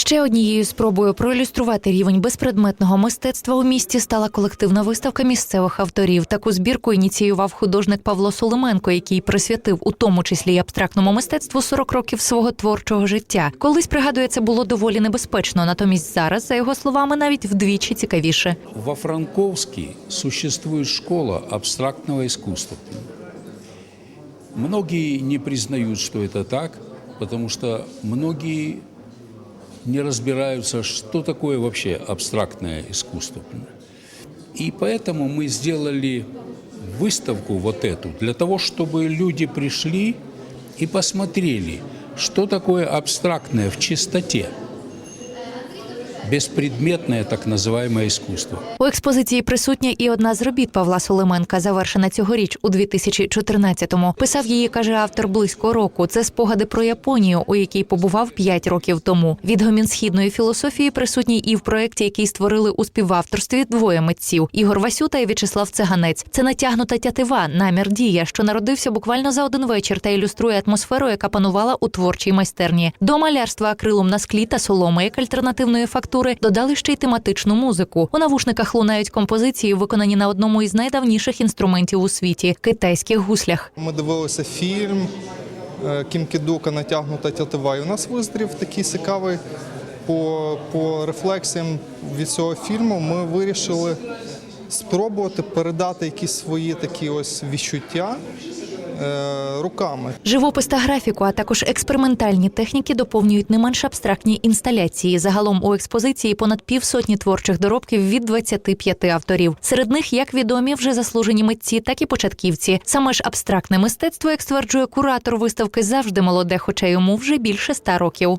Ще однією спробою проілюструвати рівень безпредметного мистецтва у місті стала колективна виставка місцевих авторів. Таку збірку ініціював художник Павло Соломенко, який присвятив у тому числі й абстрактному мистецтву 40 років свого творчого життя. Колись пригадує, це було доволі небезпечно. Натомість зараз, за його словами, навіть вдвічі цікавіше. Во Франковске существует школа абстрактного искусства. Многие не признают, что это так, потому что многие не разбираются, что такое вообще абстрактное искусство. И поэтому мы сделали выставку вот эту для того, чтобы люди пришли и посмотрели, что такое абстрактное в чистоте, беспредметное так называемое искусство. У експозиції присутня і одна з робіт Павла Соломенка, завершена цьогоріч у 2014-му. Писав її, каже автор, близько року. Це спогади про Японію, у якій побував 5 років тому. Відгомін східної філософії присутній і в проєкті, який створили у співавторстві двоє митців Ігор Васюта і В'ячеслав Цеганець. Це натягнута тятива, намір дія, що народився буквально за один вечір та ілюструє атмосферу, яка панувала у творчій майстерні. До малярства акрилом на склі та соломи як альтернативної фактури додали ще й тематичну музику. У навушниках лунають композиції, виконані на одному із найдавніших інструментів у світі китайських гуслях. Ми дивилися фільм е, Кім Кідука натягнута тятива. І у нас визрів такий цікавий по, по рефлексіям від цього фільму. Ми вирішили спробувати передати якісь свої такі ось відчуття руками. Живопис та графіку, а також експериментальні техніки доповнюють не менш абстрактні інсталяції. Загалом у експозиції понад півсотні творчих доробків від 25 авторів. Серед них як відомі вже заслужені митці, так і початківці. Саме ж абстрактне мистецтво, як стверджує куратор виставки, завжди молоде, хоча йому вже більше ста років.